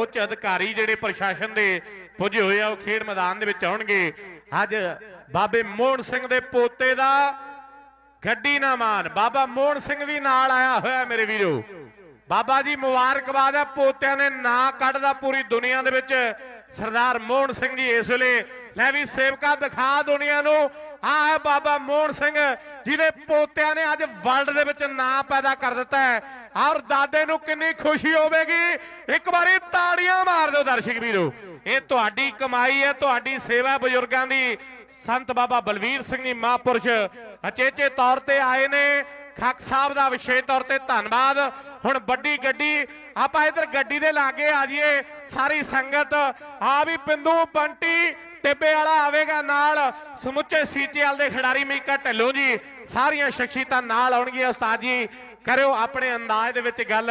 ਉੱਚ ਅਧਿਕਾਰੀ ਜਿਹੜੇ ਪ੍ਰਸ਼ਾਸਨ ਦੇ ਪੁੱਜੇ ਹੋਏ ਆ, ਉਹ ਖੇਡ ਮੈਦਾਨ ਦੇ ਵਿੱਚ ਆਉਣਗੇ। ਅੱਜ ਬਾਬੇ ਮੋਹਨ ਸਿੰਘ ਦੇ ਪੋਤੇ ਦਾ ਗੱਡੀ ਨਾ ਮਾਨ ਬਾਬਾ ਮੋਹਨ ਸਿੰਘ ਵੀ ਨਾਲ ਆਇਆ ਹੋਇਆ ਮੇਰੇ ਵੀਰੋ। ਬਾਬਾ ਜੀ ਮੁਬਾਰਕਬਾਦ ਹੈ ਪੋਤਿਆਂ ਨੇ ਨਾਂ ਕੱਢਦਾ ਪੂਰੀ ਦੁਨੀਆ ਦੇ ਵਿੱਚ। ਸਰਦਾਰ ਮੋਹਨ ਸਿੰਘ ਜੀ ਇਸ ਵੇਲੇ, ਲੈ ਵੀ ਸੇਵਕਾ ਦਿਖਾ ਦੁਨੀਆ ਨੂੰ। ਆ ਹੈ ਬਾਬਾ ਮੋਹਨ ਸਿੰਘ ਜਿਹਦੇ ਪੋਤਿਆਂ ਨੇ ਅੱਜ ਵਰਲਡ ਦੇ ਵਿੱਚ ਨਾਂ ਪੈਦਾ ਕਰ ਦਿੱਤਾ ਹੈ। ਔਰ ਦਾਦੇ ਨੂੰ ਕਿੰਨੀ ਖੁਸ਼ੀ ਹੋਵੇਗੀ? ਇੱਕ ਵਾਰੀ ਤਾੜੀਆਂ ਮਾਰ ਦਿਓ ਦਰਸ਼ਕ ਵੀਰੋ। ਇਹ ਤੁਹਾਡੀ ਕਮਾਈ ਹੈ, ਤੁਹਾਡੀ ਸੇਵਾ ਬਜ਼ੁਰਗਾਂ ਦੀ। ਸੰਤ ਬਾਬਾ ਬਲਵੀਰ ਸਿੰਘ ਜੀ ਮਹਾਂਪੁਰਸ਼ ਅਚੇਚੇ ਤੌਰ ਤੇ ਆਏ ਨੇ। ਖੱਕ ਸਾਹਿਬ ਦਾ ਵਿਸ਼ੇਸ਼ ਤੌਰ ਤੇ ਧੰਨਵਾਦ। ਹੁਣ ਵੱਡੀ ਗੱਡੀ, ਆਪਾਂ ਇਧਰ ਗੱਡੀ ਦੇ ਲਾਗੇ ਆ ਜਾਈਏ। ਸਾਰੀ ਸੰਗਤ, ਆ ਵੀ ਪਿੰਦੂ ਬੰਟੀ ਟਿੱਬੇ ਵਾਲਾ ਆਵੇਗਾ ਨਾਲ। ਸਮੁੱਚੇ ਸੀਚੇਵਾਲ ਦੇ ਖਿਡਾਰੀ ਮੀਕਾ ਢੱਲੋਂ ਜੀ, ਸਾਰੀਆਂ ਸ਼ਖਸੀਅਤਾਂ ਨਾਲ ਆਉਣਗੀਆਂ ਉਸਤਾਦ ਜੀ। ਕਰਿਓ ਆਪਣੇ ਅੰਦਾਜ਼ ਦੇ ਵਿੱਚ ਗੱਲ।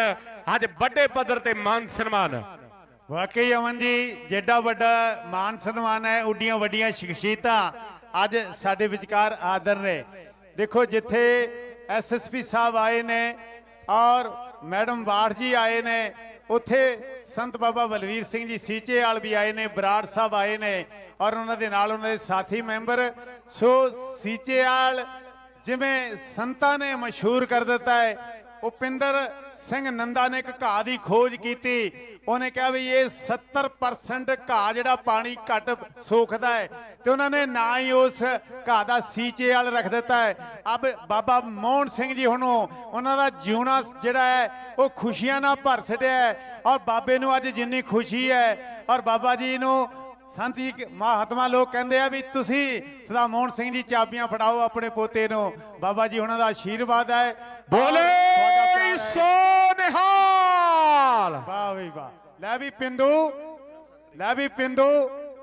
ਅੱਜ ਵੱਡੇ ਪੱਧਰ ਤੇ ਮਾਨ ਸਨਮਾਨ। ਵਾਕਈ ਅਮਨ ਜੀ, ਜਿੱਡਾ ਵੱਡਾ ਮਾਨ ਸਨਮਾਨ ਹੈ, ਉੱਡੀਆਂ ਵੱਡੀਆਂ ਸ਼ਖਸੀਅਤਾਂ ਅੱਜ ਸਾਡੇ ਵਿਚਕਾਰ ਆਦਰ ਨੇ। ਦੇਖੋ, ਜਿੱਥੇ ਐਸਐਸਪੀ ਸਾਹਿਬ ਆਏ ਨੇ ਔਰ ਮੈਡਮ ਬਾਠ ਜੀ ਆਏ ਨੇ ਉੱਥੇ ਸੰਤ ਬਾਬਾ ਬਲਵੀਰ ਸਿੰਘ ਜੀ ਸੀਚੇਵਾਲ ਵੀ ਆਏ ਨੇ, ਬਰਾੜ ਸਾਹਿਬ ਆਏ ਨੇ ਔਰ ਉਹਨਾਂ ਦੇ ਨਾਲ ਉਹਨਾਂ ਦੇ ਸਾਥੀ ਮੈਂਬਰ। ਸੋ ਸੀਚੇਵਾਲ ਜਿਵੇਂ ਸੰਤਾਂ ਨੇ ਮਸ਼ਹੂਰ ਕਰ ਦਿੱਤਾ ਹੈ ਉਪਿੰਦਰ ਸਿੰਘ ਨੰਦਾ ਨੇ ਇੱਕ ਘਾਹ ਦੀ ਖੋਜ ਕੀਤੀ। ਉਹਨੇ ਕਿਹਾ ਵੀ ਇਹ 70% ਘਾਹ ਜਿਹੜਾ ਪਾਣੀ ਘੱਟ ਸੋਖਦਾ ਹੈ। ਤੇ ਉਹਨਾਂ ਨੇ ਨਾ ਹੀ ਉਸ ਘਾਹ ਦਾ ਸੀਚੇ ਵਾਲ ਰੱਖ ਦਿੱਤਾ ਹੈ। ਅਬ ਬਾਬਾ ਮੋਹਨ ਸਿੰਘ ਜੀ ਹੁਣ ਉਹਨਾਂ ਦਾ ਜਿਉਣਾ ਜਿਹੜਾ ਹੈ, ਉਹ ਖੁਸ਼ੀਆਂ ਨਾਲ ਭਰ ਛੱਡਿਆ ਹੈ। ਔਰ ਬਾਬੇ ਨੂੰ ਅੱਜ ਜਿੰਨੀ ਖੁਸ਼ੀ ਹੈ, ਔਰ ਬਾਬਾ ਜੀ ਨੂੰ ਸੰਤ ਮਹਾਤਮਾ ਲੋਕ ਕਹਿੰਦੇ ਆ ਵੀ ਤੁਸੀਂ ਸਦਾ ਮੋਹਨ ਸਿੰਘ ਜੀ ਚਾਬੀਆਂ ਫੜਾਓ ਆਪਣੇ ਪੋਤੇ ਨੂੰ। ਬਾਬਾ ਜੀ ਉਹਨਾਂ ਦਾ ਆਸ਼ੀਰਵਾਦ ਹੈ। ਬੋਲੇ। ਸੋ ਨਿਹਾਲ। ਵਾਹ ਵੀ ਵਾਹ। ਲੈ ਵੀ ਪਿੰਦੂ ਲੈ ਵੀ ਪਿੰਦੂ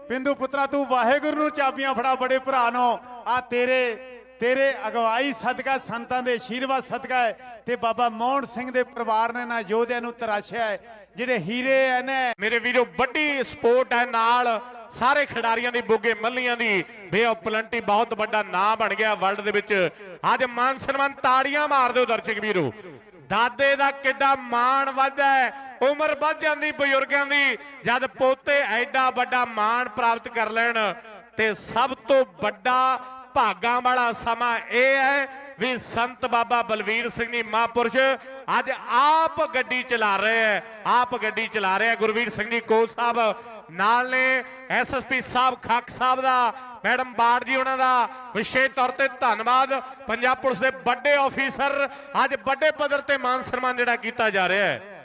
ਪਿੰਦੂ ਪੁੱਤਰਾ ਤੂੰ ਵਾਹਿਗੁਰੂ ਨੂੰ ਚਾਬੀਆਂ ਫੜਾ ਬੜੇ ਭਰਾ ਨੂੰ। ਆ ਤੇਰੇ ਤੇਰੇ ਅਗਵਾਈ ਸਦਕਾ ਸੰਤਾਂ ਦੇ ਆਸ਼ੀਰਵਾਦ ਸਦਕਾ ਹੈ। ਤੇ ਬਾਬਾ ਮੋਹਨ ਸਿੰਘ ਦੇ ਪਰਿਵਾਰ ਨੇ ਨਾ ਯੋਧਿਆਂ ਨੂੰ ਤਰਾਸ਼ਿਆ ਹੈ। ਜਿਹੜੇ ਹੀਰੇ ਐ ਨੇ ਮੇਰੇ ਵੀਰੋ ਵੱਡੀ ਸਪੋਰਟ ਹੈ ਨਾਲ ਸਾਰੇ ਖਿਡਾਰੀਆਂ ਦੀ ਬੁੱਗੇ ਮੱਲੀਆਂ ਦੀ। ਬੇ ਆਫ ਪਲੰਟੀ ਬਹੁਤ ਵੱਡਾ ਨਾਂ ਬਣ ਗਿਆ ਵਰਲਡ ਦੇ ਵਿੱਚ। ਅੱਜ ਮਾਨ ਸਨਮਾਨ ਤਾੜੀਆਂ ਮਾਰ ਦਿਓ ਦਰਸ਼ਕ ਵੀਰੋ। ਦਾਦੇ ਦਾ ਕਿੱਡਾ ਮਾਣ ਵੱਧਦਾ ਉਮਰ ਵੱਧ ਜਾਂਦੀ ਬਜ਼ੁਰਗਾਂ ਦੀ। ਜਦ ਪੋਤੇ ਐਡਾ ਵੱਡਾ ਮਾਣ ਪ੍ਰਾਪਤ ਕਰ ਲੈਣ, ਤੇ ਸਭ ਤੋਂ ਵੱਡਾ ਭਾਗਾਂ ਵਾਲਾ ਸਮਾਂ ਇਹ ਹੈ ਵੀ ਸੰਤ ਬਾਬਾ ਬਲਵੀਰ ਸਿੰਘ ਜੀ ਮਹਾਂਪੁਰਸ਼ ਅੱਜ ਆਪ ਗੱਡੀ ਚਲਾ ਰਹੇ ਹੈ। ਆਪ ਗੱਡੀ ਚਲਾ ਰਹੇ ਹੈ। ਗੁਰਵੀਰ ਸਿੰਘ ਜੀ ਕੋਲ ਸਾਹਿਬ ਨਾਲ ਨੇ ਐਸਐਸਪੀ ਸਾਹਿਬ, ਖੱਕ ਸਾਹਿਬ ਦਾ, ਮੈਡਮ ਬਾੜ ਜੀ ਉਹਨਾਂ ਦਾ ਵਿਸ਼ੇਸ਼ ਤੌਰ ਤੇ ਧੰਨਵਾਦ। ਪੰਜਾਬ ਪੁਲਿਸ ਦੇ ਵੱਡੇ ਆਫੀਸਰ ਅੱਜ ਵੱਡੇ ਪੱਧਰ ਤੇ ਮਾਨ ਸਨਮਾਨ ਜਿਹੜਾ ਕੀਤਾ ਜਾ ਰਿਹਾ ਹੈ।